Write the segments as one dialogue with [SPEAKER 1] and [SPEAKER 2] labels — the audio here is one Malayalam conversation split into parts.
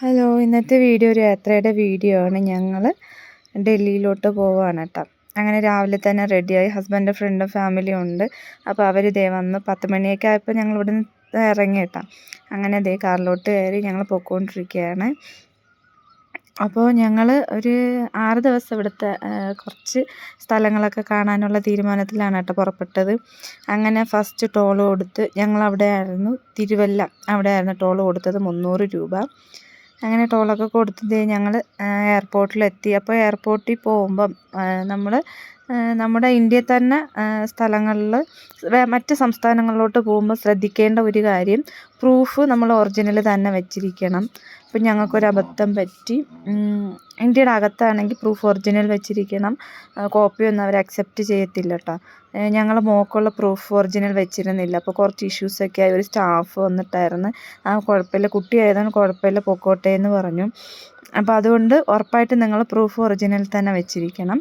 [SPEAKER 1] ഹലോ ഇന്നത്തെ വീഡിയോ ഒരു യാത്രയുടെ വീഡിയോ ആണ്. ഞങ്ങൾ ഡൽഹിയിലോട്ട് പോവുകയാണ് കേട്ടോ അങ്ങനെ രാവിലെ തന്നെ റെഡിയായി ഹസ്ബൻഡ് ഫ്രണ്ടും ഫാമിലിയും ഉണ്ട്. അപ്പോൾ അവർ ഇതേ വന്ന് പത്ത് മണിയൊക്കെ ആയപ്പോൾ ഞങ്ങൾ ഇവിടെ നിന്ന് ഇറങ്ങി കേട്ടോ അങ്ങനെ അതേ കാറിലോട്ട് കയറി ഞങ്ങൾ പോയിക്കൊണ്ടിരിക്കുകയാണ് അപ്പോൾ ഞങ്ങൾ ഒരു ആറ് ദിവസം ഇവിടുത്തെ കുറച്ച് സ്ഥലങ്ങളൊക്കെ കാണാനുള്ള തീരുമാനത്തിലാണ് കേട്ടോ പുറപ്പെട്ടത്. അങ്ങനെ ഫസ്റ്റ് ടോൾ കൊടുത്ത് ഞങ്ങൾ അവിടെ ആയിരുന്നു തിരുവല്ല അവിടെ ആയിരുന്നു ടോൾ കൊടുത്തത് മുന്നൂറ് രൂപ. അങ്ങനെ ടോളൊക്കെ കൊടുത്ത് ഞങ്ങൾ എയർപോർട്ടിലെത്തി അപ്പോൾ എയർപോർട്ടിൽ പോകുമ്പം നമ്മൾ നമ്മുടെ ഇന്ത്യയിൽ തന്നെ സ്ഥലങ്ങളിൽ മറ്റ് സംസ്ഥാനങ്ങളിലോട്ട് പോകുമ്പോൾ ശ്രദ്ധിക്കേണ്ട ഒരു കാര്യം പ്രൂഫ് നമ്മൾ ഒറിജിനൽ തന്നെ വെച്ചിരിക്കണം. ഇപ്പം ഞങ്ങൾക്കൊരു അബദ്ധം പറ്റി. ഇന്ത്യയുടെ അകത്താണെങ്കിൽ പ്രൂഫ് ഒറിജിനൽ വെച്ചിരിക്കണം. കോപ്പിയൊന്നും അവർ അക്സെപ്റ്റ് ചെയ്യത്തില്ല കേട്ടോ ഞങ്ങൾ മോക്കുള്ള പ്രൂഫ് ഒറിജിനൽ വെച്ചിരുന്നില്ല. അപ്പോൾ കുറച്ച് ഇഷ്യൂസൊക്കെ ആയി. ഒരു സ്റ്റാഫ് വന്നിട്ടായിരുന്നു. ആ കുഴപ്പമില്ല. കുട്ടി ആയതാണ് കുഴപ്പമില്ല. പൊക്കോട്ടെ എന്ന് പറഞ്ഞു. അപ്പോൾ അതുകൊണ്ട് ഉറപ്പായിട്ടും നിങ്ങൾ പ്രൂഫ് ഒറിജിനൽ തന്നെ വെച്ചിരിക്കണം.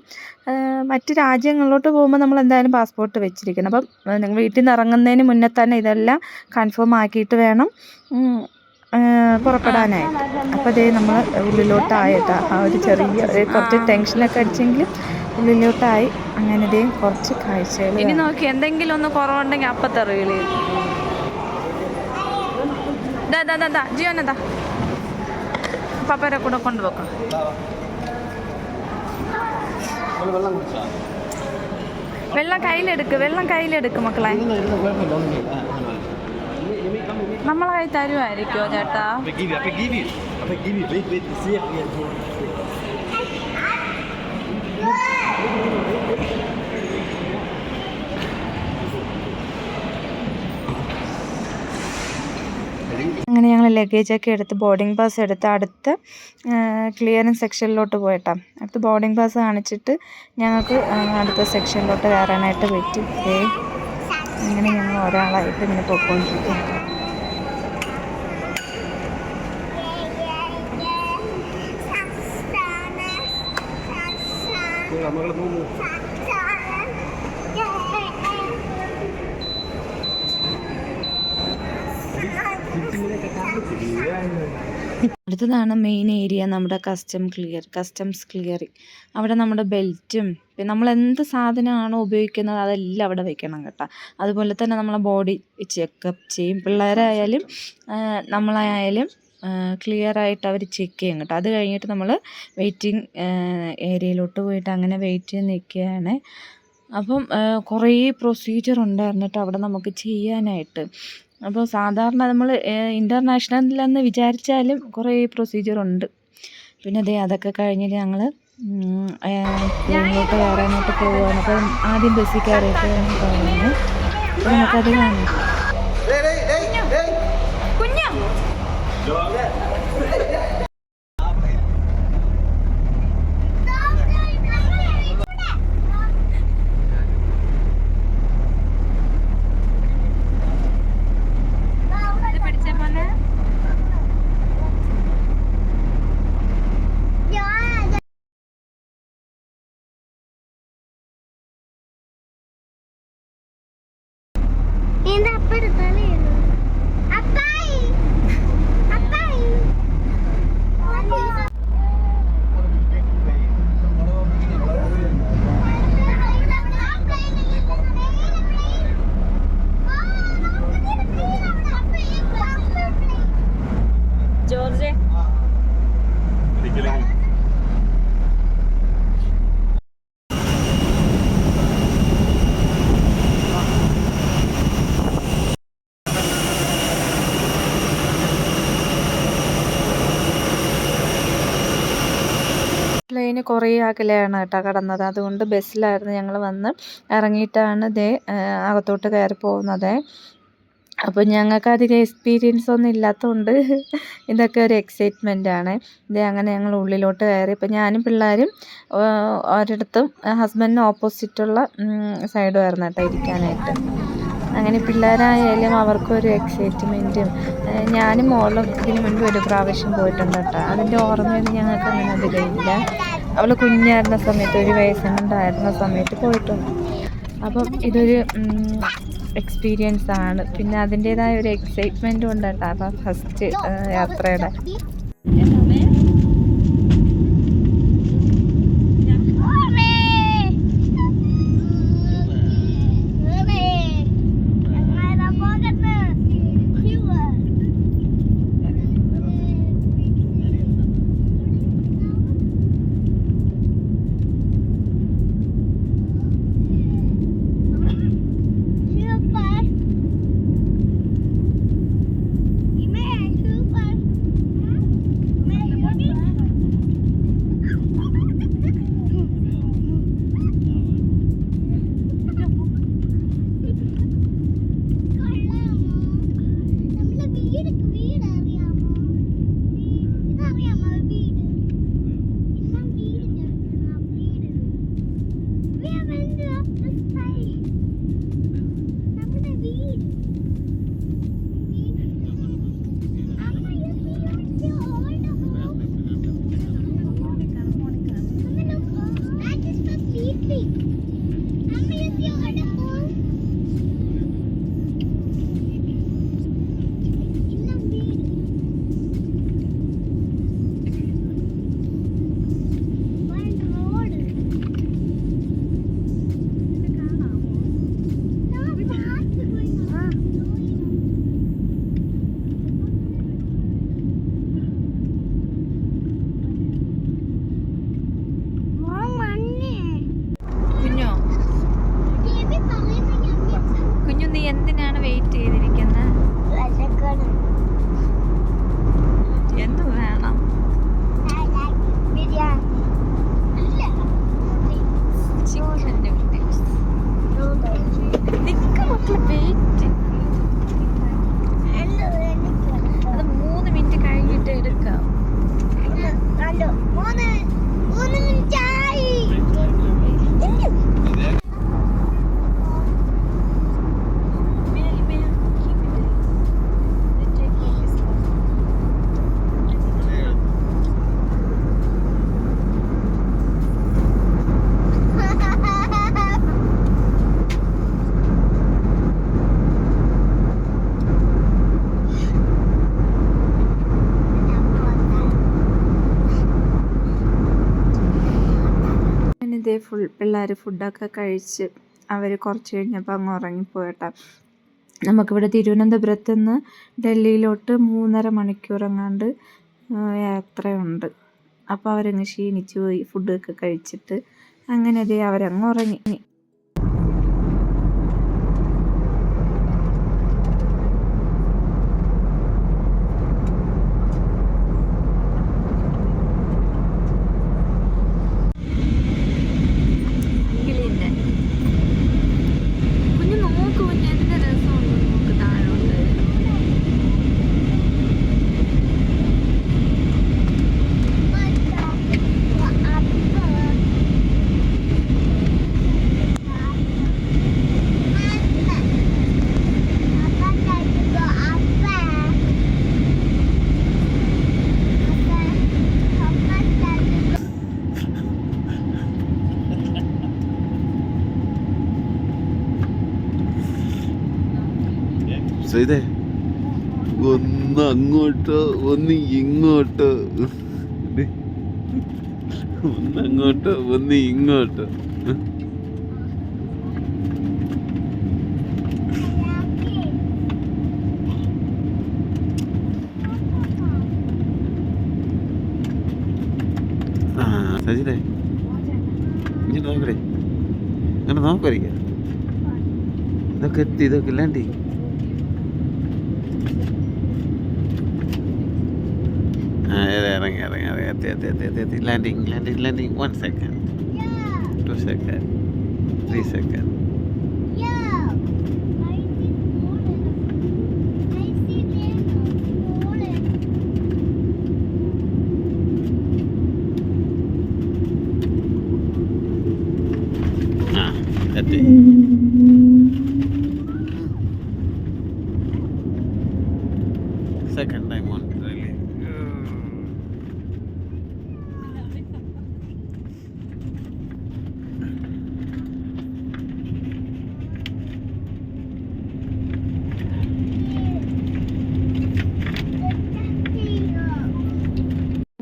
[SPEAKER 1] മറ്റ് രാജ്യങ്ങളിലോട്ട് പോകുമ്പോൾ നമ്മൾ എന്തായാലും പാസ്പോർട്ട് വെച്ചിരിക്കണം. അപ്പം നിങ്ങൾ വീട്ടിൽ നിന്ന് ഇറങ്ങുന്നതിന് മുന്നേ തന്നെ ഇതെല്ലാം കൺഫേം ആക്കിയിട്ട് വേണം പുറപ്പെടാനായിട്ട് അപ്പോൾ അതേ നമ്മൾ ഉള്ളിലോട്ടായിട്ടാ ആ ഒരു ചെറിയ കുറച്ച് ടെൻഷനൊക്കെ അടിച്ചെങ്കിലും ഉള്ളിലോട്ടായി. അങ്ങനെ ഇതേ കുറച്ച് കാഴ്ചകൾ
[SPEAKER 2] ഇനി നോക്കി എന്തെങ്കിലും ഒന്ന് കുറവുണ്ടെങ്കിൽ അപ്പം ദാ ജിയോനതാ പപ്പരെ കൂടെ കൊണ്ടുപോക്കാം വെള്ളം കയ്യിലെടുക്ക് വെള്ളം കയ്യിലെടുക്ക് മക്കളെ. നമ്മളെ കൈ തരുമായിരിക്കോ ചേട്ടാ?
[SPEAKER 1] അങ്ങനെ ഞങ്ങൾ ലഗേജൊക്കെ എടുത്ത് ബോർഡിംഗ് പാസ് എടുത്ത് അടുത്ത ക്ലിയറൻസ് സെക്ഷനിലോട്ട് പോയിട്ടാ. അടുത്ത് ബോർഡിംഗ് പാസ് കാണിച്ചിട്ട് ഞങ്ങൾക്ക് അടുത്ത സെക്ഷനിലോട്ട് കയറാനായിട്ട് പറ്റി. ഏ അങ്ങനെ ഞങ്ങൾ ഒരാളായിട്ട് ഇങ്ങനെ പോയിക്കൊണ്ടിരിക്കും അടുത്തതാണ് മെയിൻ ഏരിയ നമ്മുടെ കസ്റ്റം ക്ലിയർ കസ്റ്റംസ് ക്ലിയറിങ് അവിടെ നമ്മുടെ ബെൽറ്റും പിന്നെ നമ്മൾ എന്ത് സാധനമാണോ ഉപയോഗിക്കുന്നത് അതെല്ലാം അവിടെ വെക്കണം കേട്ടോ. അതുപോലെ തന്നെ നമ്മളെ ബോഡി ചെക്കപ്പ് ചെയ്യും. പിള്ളേരായാലും നമ്മളായാലും ക്ലിയർ ആയിട്ട് അവർ ചെക്ക് ചെയ്യും കേട്ടോ. അത് കഴിഞ്ഞിട്ട് നമ്മൾ വെയിറ്റിംഗ് ഏരിയയിലോട്ട് പോയിട്ട് അങ്ങനെ വെയിറ്റ് ചെയ്ത് നിൽക്കുകയാണ്. അപ്പം കുറേ പ്രൊസീജിയർ ഉണ്ടായിരുന്നു കേട്ടോ അവിടെ നമുക്ക് ചെയ്യാനായിട്ട്. അപ്പോൾ സാധാരണ നമ്മൾ ഇന്റർനാഷണലിലെന്ന് വിചാരിച്ചാലും കുറേ പ്രൊസീജിയർ ഉണ്ട്. പിന്നെ അതെ അതൊക്കെ കഴിഞ്ഞിട്ട് ഞങ്ങൾ ഇങ്ങോട്ട് കയറാനായിട്ട് പോവുകയാണ് അപ്പം ആദ്യം ബസ്സിൽ കയറിയിട്ട് പോകുന്നത് അപ്പോൾ നമുക്കത് കാണാം. കുറേ അകലെയാണ് കേട്ടോ കടന്നത്. അതുകൊണ്ട് ബസ്സിലായിരുന്നു ഞങ്ങൾ വന്ന് ഇറങ്ങിയിട്ടാണ് ദേ അകത്തോട്ട് കയറി പോകുന്നത്. അപ്പോൾ ഞങ്ങൾക്ക് അധികം എക്സ്പീരിയൻസ് ഒന്നും ഇല്ലാത്തതുകൊണ്ട് ഇതൊക്കെ ഒരു എക്സൈറ്റ്മെന്റ് ആണ്. ഇത് അങ്ങനെ ഞങ്ങൾ ഉള്ളിലോട്ട് കയറി. ഇപ്പോൾ ഞാനും പിള്ളേരും ഒരിടത്തും ഹസ്ബൻഡിന് ഓപ്പോസിറ്റുള്ള സൈഡുമായിരുന്നു കേട്ടോ ഇരിക്കാനായിട്ട്. അങ്ങനെ പിള്ളേരായാലും അവർക്കൊരു എക്സൈറ്റ്മെന്റും ഞാനും മോളും ഇതിനു മുൻപ് ഒരു പ്രാവശ്യം പോയിട്ടുണ്ട് കേട്ടോ. അതിന്റെ ഓർമ്മയിൽ ഞങ്ങൾക്ക് അങ്ങനെ അധികം ഇല്ല അവൾ കുഞ്ഞായിരുന്ന സമയത്ത് ഒരു വയസ്സുണ്ടായിരുന്ന സമയത്ത് പോയിട്ടുണ്ട്. അപ്പം ഇതൊരു എക്സ്പീരിയൻസ് ആണ്. പിന്നെ അതിന്റേതായ ഒരു എക്സൈറ്റ്മെന്റും ഉണ്ട് കേട്ടോ അപ്പം ഫസ്റ്റ് യാത്രയുടെ.
[SPEAKER 3] നമ്മുടെ വീട് അമ്മ you see your old home. അമ്മ look, that is for sleeping. അമ്മ you see your old home. എല്ലാം വീട് One road.
[SPEAKER 2] കുഞ്ഞോ കുഞ്ഞു നീ എന്തിനാണ് വെയിറ്റ് ചെയ്തിരിക്കുന്നത് എന്ത് വേണം ചിക്കൻ നൂഡിൽസ് നിക്ക് മക്കളെ വെയിറ്റ് അത് മൂന്ന് മിനിറ്റ് കഴിഞ്ഞിട്ട് എടുക്കാം
[SPEAKER 3] മൂന്ന് മൂന്ന് മിനിറ്റായി
[SPEAKER 1] ഇതേ ഫുൾ പിള്ളേർ ഫുഡൊക്കെ കഴിച്ച് അവർ കുറച്ച് കഴിഞ്ഞപ്പോൾ അങ്ങ് ഉറങ്ങിപ്പോയട്ടാ നമുക്കിവിടെ തിരുവനന്തപുരത്ത് നിന്ന് ഡൽഹിയിലോട്ട് മൂന്നര മണിക്കൂർ എങ്ങാണ്ട് യാത്രയുണ്ട്. അപ്പോൾ അവരങ്ങ് ക്ഷീണിച്ച് പോയി ഫുഡൊക്കെ കഴിച്ചിട്ട് അങ്ങനെ ദേ അവരങ്ങ് ഉറങ്ങി.
[SPEAKER 4] അങ്ങോട്ടോ ഒന്ന് ഇങ്ങോട്ട്. ഒന്ന് അങ്ങോട്ട് ഒന്ന് ഇങ്ങോട്ട്. സജിതേ. ഇങ്ങനെ നോക്കടേ അങ്ങനെ നോക്കരിക്ക ഇതൊക്കെ എത്തി ഇതൊക്കെ ഇല്ലാണ്ടി. there, there, there, there. Landing, landing, landing. One second. Yeah. Two second. Three second.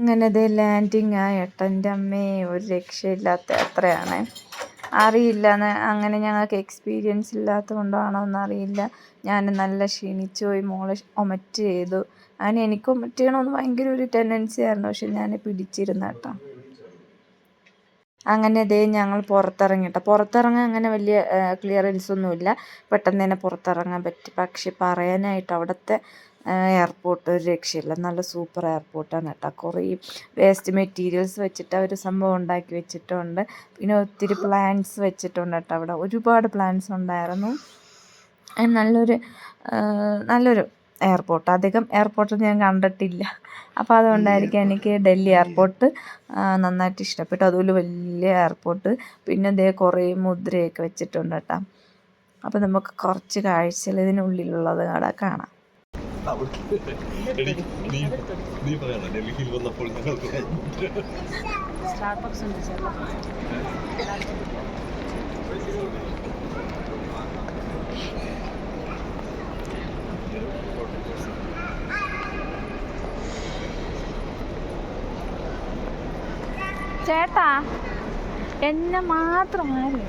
[SPEAKER 1] അങ്ങനെ ഇത് ലാൻഡിങ് ആ ഏട്ടന്റെ അമ്മേ ഒരു രക്ഷയില്ലാത്ത യാത്രയാണ് അറിയില്ല അങ്ങനെ ഞങ്ങൾക്ക് എക്സ്പീരിയൻസ് ഇല്ലാത്തത് കൊണ്ടാണോ എന്നറിയില്ല ഞാൻ നല്ല ക്ഷീണിച്ചു പോയി മോളെ ഒമറ്റ് ചെയ്തു. അങ്ങനെ എനിക്ക് ഒമറ്റ് ചെയ്യണമെന്ന് ഭയങ്കര ഒരു ടെൻഡൻസി ആയിരുന്നു പക്ഷെ ഞാൻ പിടിച്ചിരുന്ന കേട്ടോ. അങ്ങനെ ദേ ഞങ്ങൾ പുറത്തിറങ്ങി കേട്ടോ. പുറത്തിറങ്ങാൻ അങ്ങനെ വലിയ ക്ലിയറൻസ് ഒന്നുമില്ല. പെട്ടെന്ന് തന്നെ പുറത്തിറങ്ങാൻ പറ്റി. പക്ഷെ പറയാനായിട്ട് അവിടുത്തെ എയർപോർട്ട് ഒരു രക്ഷയില്ല. നല്ല സൂപ്പർ എയർപോർട്ടാണ് കേട്ടോ. കുറേ വേസ്റ്റ് മെറ്റീരിയൽസ് വെച്ചിട്ട് അവർ സംഭവം ഉണ്ടാക്കി വെച്ചിട്ടുണ്ട്. പിന്നെ ഒത്തിരി പ്ലാന്റ്സ് വെച്ചിട്ടുണ്ട് കേട്ടോ അവിടെ. ഒരുപാട് പ്ലാന്റ്സ് ഉണ്ടായിരുന്നു. നല്ലൊരു നല്ലൊരു എയർപോർട്ട് അധികം എയർപോർട്ട് ഞാൻ കണ്ടിട്ടില്ല. അപ്പോൾ അതുകൊണ്ടായിരിക്കും എനിക്ക് ഡൽഹി എയർപോർട്ട് നന്നായിട്ട് ഇഷ്ടപ്പെട്ടു. അതുപോലെ വലിയ എയർപോർട്ട് പിന്നെ ഇതേ കുറേ മുദ്രയൊക്കെ വെച്ചിട്ടുണ്ട് കേട്ടോ. അപ്പോൾ നമുക്ക് കുറച്ച് കാഴ്ചകൾ ഇതിനുള്ളിലുള്ളത് അവിടെ കാണാം.
[SPEAKER 5] നീ നീ പറയണം ഡൽഹിയിൽ വന്നപ്പോൾ ഞങ്ങൾക്ക്
[SPEAKER 2] ചേട്ടാ എന്നെ മാത്രം ആരും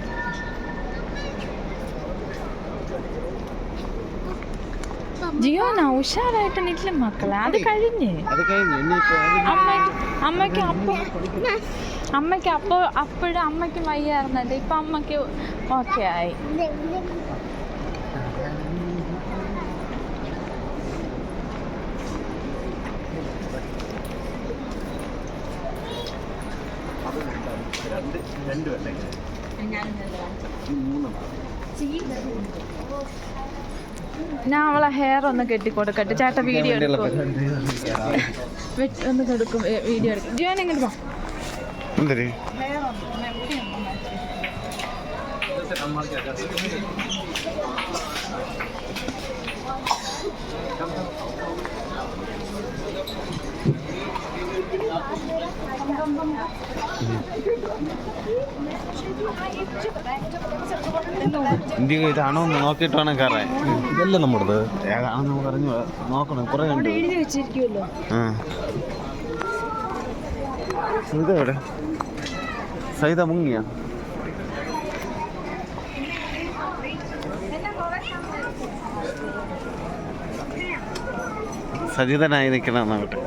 [SPEAKER 2] ജിയോന ഉഷാറായിട്ട് നിൽക്കില്ല മക്കളെ. അത് കഴിഞ്ഞ്.
[SPEAKER 4] അത് കഴിഞ്ഞു. ഇനിയിപ്പോൾ
[SPEAKER 2] അമ്മയ്ക്ക് അമ്മയ്ക്ക് അപ്പൊ അമ്മയ്ക്ക് അപ്പോൾ അപ്പോഴും അമ്മയ്ക്ക് വയ്യായിരുന്നത് ഇപ്പൊ അമ്മയ്ക്ക് ഓക്കെ ആയി. ഞാൻ അവളെ ഹെയർ ഒന്ന് കെട്ടിക്കൊടുക്കട്ടെ. ചേട്ട വീഡിയോ എടുക്കും. ഒന്ന് കൊടുക്കും വീഡിയോ എടുക്കും. ജിയോൻ എങ്ങനെ പോ.
[SPEAKER 4] എന്തര് ഇന്ത്യ ഇതാണോ എന്ന് നോക്കിയിട്ട് വേണം കയറാൻ.
[SPEAKER 5] ഇതല്ല നമ്മുടേത്?
[SPEAKER 4] ഏതാണെന്ന് പറഞ്ഞു നോക്കണം കുറേ
[SPEAKER 2] കണ്ടു
[SPEAKER 4] ആ. ഇതെവിടെ സൈത മുങ്ങിയ. സജിതനായി നിൽക്കണം അങ്ങോട്ട്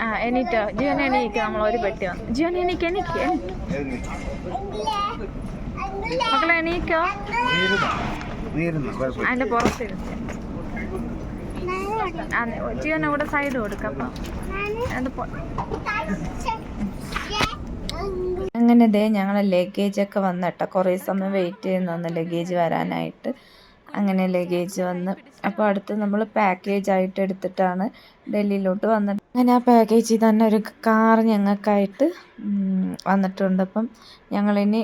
[SPEAKER 2] ആ എണീറ്റോ എണീക്ക് നമ്മൾ ഒരു പെട്ടി വന്നു. ജിയോൻ എണീക്ക് എണീക്ക്. മക്കളെ എണീക്കോ? അതിന്റെ പുറത്തിരുന്ന് ജിയോൻ അവിടെ സൈഡ് കൊടുക്കാം
[SPEAKER 1] അങ്ങനെ ദേ ഞങ്ങൾ ലഗേജൊക്കെ വന്നിട്ടോ കുറേ സമയം വെയിറ്റ് ചെയ്യുന്നു ലഗേജ് വരാനായിട്ട്. അങ്ങനെ ലഗേജ് വന്ന്. അപ്പോൾ അടുത്ത് നമ്മൾ പാക്കേജ് ആയിട്ട് എടുത്തിട്ടാണ് ഡൽഹിയിലോട്ട് വന്നത്. അങ്ങനെ ആ പാക്കേജിൽ തന്നെ ഒരു കാർ ഞങ്ങൾക്കായിട്ട് വന്നിട്ടുണ്ട്. അപ്പം ഞങ്ങളിനി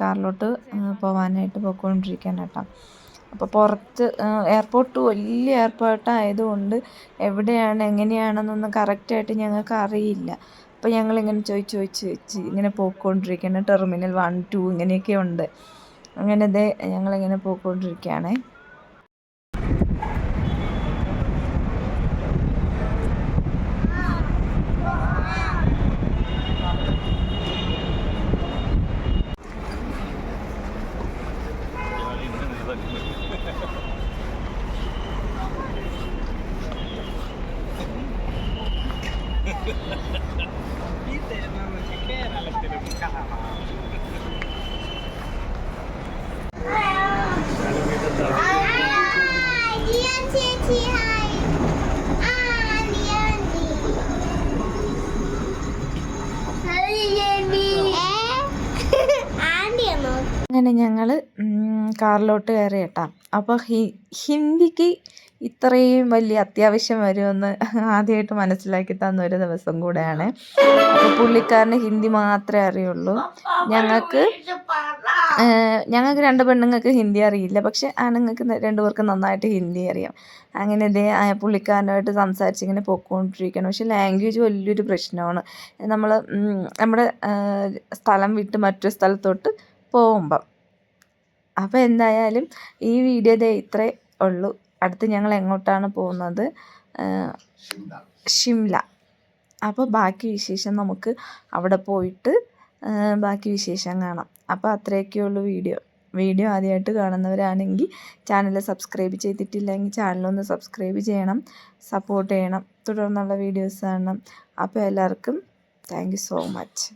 [SPEAKER 1] കാറിലോട്ട് പോകാനായിട്ട് പോയിക്കൊണ്ടിരിക്കുകയാണ് കേട്ടോ. അപ്പോൾ പുറത്ത് എയർപോർട്ട് വലിയ എയർപോർട്ട് ആയതുകൊണ്ട് എവിടെയാണ് എങ്ങനെയാണെന്നൊന്നും കറക്റ്റായിട്ട് ഞങ്ങൾക്ക് അറിയില്ല. അപ്പോൾ ഞങ്ങളിങ്ങനെ ചോദിച്ച് ചോദിച്ച് ചോദിച്ച് ഇങ്ങനെ പോയിക്കൊണ്ടിരിക്കുകയാണ്. ടെർമിനൽ വൺ ടു ഇങ്ങനെയൊക്കെ ഉണ്ട്. അങ്ങനെ ദേ ഞങ്ങളിങ്ങനെ പോയിക്കൊണ്ടിരിക്കുകയാണേ.
[SPEAKER 3] ചേച്ചി
[SPEAKER 1] അങ്ങനെ ഞങ്ങൾ കാറിലോട്ട് കയറി കേട്ടാ അപ്പോൾ ഹിന്ദിക്ക് ഇത്രയും വലിയ അത്യാവശ്യം വരുമെന്ന് ആദ്യമായിട്ട് മനസ്സിലാക്കി തന്ന ഒരു ദിവസം കൂടെയാണ്. പുള്ളിക്കാരന് ഹിന്ദി മാത്രമേ അറിയുള്ളൂ. ഞങ്ങൾക്ക് ഞങ്ങൾക്ക് രണ്ട് പെണ്ണുങ്ങൾക്ക് ഹിന്ദി അറിയില്ല. പക്ഷെ ആണുങ്ങൾക്ക് ന- രണ്ടു പേർക്ക് നന്നായിട്ട് ഹിന്ദി അറിയാം. അങ്ങനെ ഇതേ ആ പുള്ളിക്കാരനായിട്ട് സംസാരിച്ച് ഇങ്ങനെ പൊയ്ക്കൊണ്ടിരിക്കണം പക്ഷെ ലാംഗ്വേജ് വലിയൊരു പ്രശ്നമാണ്. നമ്മൾ നമ്മുടെ സ്ഥലം വിട്ട് മറ്റൊരു സ്ഥലത്തോട്ട് പോകുമ്പം. അപ്പോൾ എന്തായാലും ഈ വീഡിയോ ദേ ഇത്രേ ഉള്ളൂ. അടുത്ത് ഞങ്ങൾ എങ്ങോട്ടാണ് പോകുന്നത്? ഷിംല. അപ്പോൾ ബാക്കി വിശേഷം നമുക്ക് അവിടെ പോയിട്ട് ബാക്കി വിശേഷം കാണാം. അപ്പോൾ അത്രയൊക്കെ ഉള്ളൂ വീഡിയോ. വീഡിയോ ആദ്യമായിട്ട് കാണുന്നവരാണെങ്കിൽ ചാനൽ സബ്സ്ക്രൈബ് ചെയ്തിട്ടില്ലെങ്കിൽ ചാനലൊന്ന് സബ്സ്ക്രൈബ് ചെയ്യണം സപ്പോർട്ട് ചെയ്യണം തുടർന്നുള്ള വീഡിയോസ് കാണണം. അപ്പോൾ എല്ലാവർക്കും താങ്ക് സോ മച്ച്